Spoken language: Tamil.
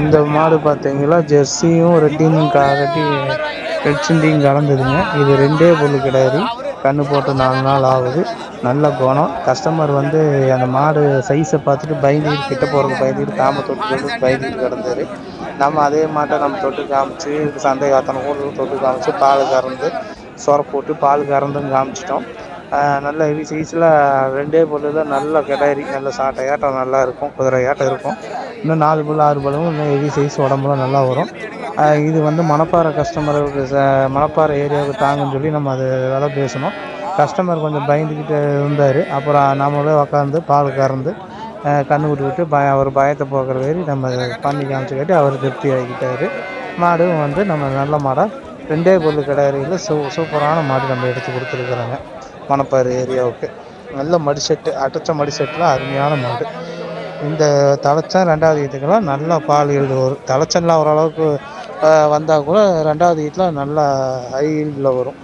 இந்த மாடு பார்த்தீங்களா? ஜெர்சியும் ரெட்டின் ரெட்டி ரெட் சிந்தியும் கலந்ததுங்க. இது ரெண்டே பொருள் கிடையாது. கண்ணு போட்டு நாலு நாள் ஆகுது. நல்ல குணம். கஸ்டமர் வந்து அந்த மாடு சைஸை பார்த்துட்டு பயந்துட்டு கிட்ட போறதுக்கு பயந்துட்டு காம தொட்டு தொட்டு பயந்துட்டு கிடந்தாரு. நம்ம அதே மாட்டை நம்ம தொட்டு காமிச்சு சந்தேகத்தனு கூட தொட்டு காமிச்சு பால் கறந்து சொர போட்டு பால் கறந்தும் காமிச்சிட்டோம். நல்ல ஹெவி சைஸில் ரெண்டே பொருள் தான் நல்ல கிடாரி நல்ல சாட்டை ஆட்டம் நல்லா இருக்கும். குதிரை ஆட்டம் இருக்கும். இன்னும் நாலு பல் ஆறு பல்லும் இன்னும் ஹெவி சைஸ் உடம்புலாம் நல்லா வரும். இது வந்து மணப்பாறை கஸ்டமருக்கு மணப்பாறை ஏரியாவுக்கு தாங்கன்னு சொல்லி நம்ம அது வேலை பேசணும். கஸ்டமர் கொஞ்சம் பயந்துக்கிட்டு இருந்தார். அப்புறம் நம்மளே உக்காந்து பால் கறந்து கன்று விட்டு விட்டு பய அவர் பயத்தை போக்குற மாரி நம்ம பண்ணி காமிச்சக்காட்டி அவர் திருப்தி ஆகிக்கிட்டார் மாடும் வந்து நம்ம நல்ல மாடாக ரெண்டே பொருள் கிடையாது சூ சூப்பரான மாடு நம்ம எடுத்து கொடுத்துருக்குறோங்க. மணப்பாறை ஏரியாவுக்கு. நல்ல மடி செட்டு அடைச்ச மடிசெட்டில் அருமையான மாடு. இந்த தலைச்சன் ரெண்டாவது ஈத்துக்கெல்லாம் நல்லா பால் ஈல்டு வரும். தலைச்சன்லாம் ஓரளவுக்கு வந்தால் கூட ரெண்டாவது வீட்டில் நல்லா ஹை ஈல்டில் வரும்.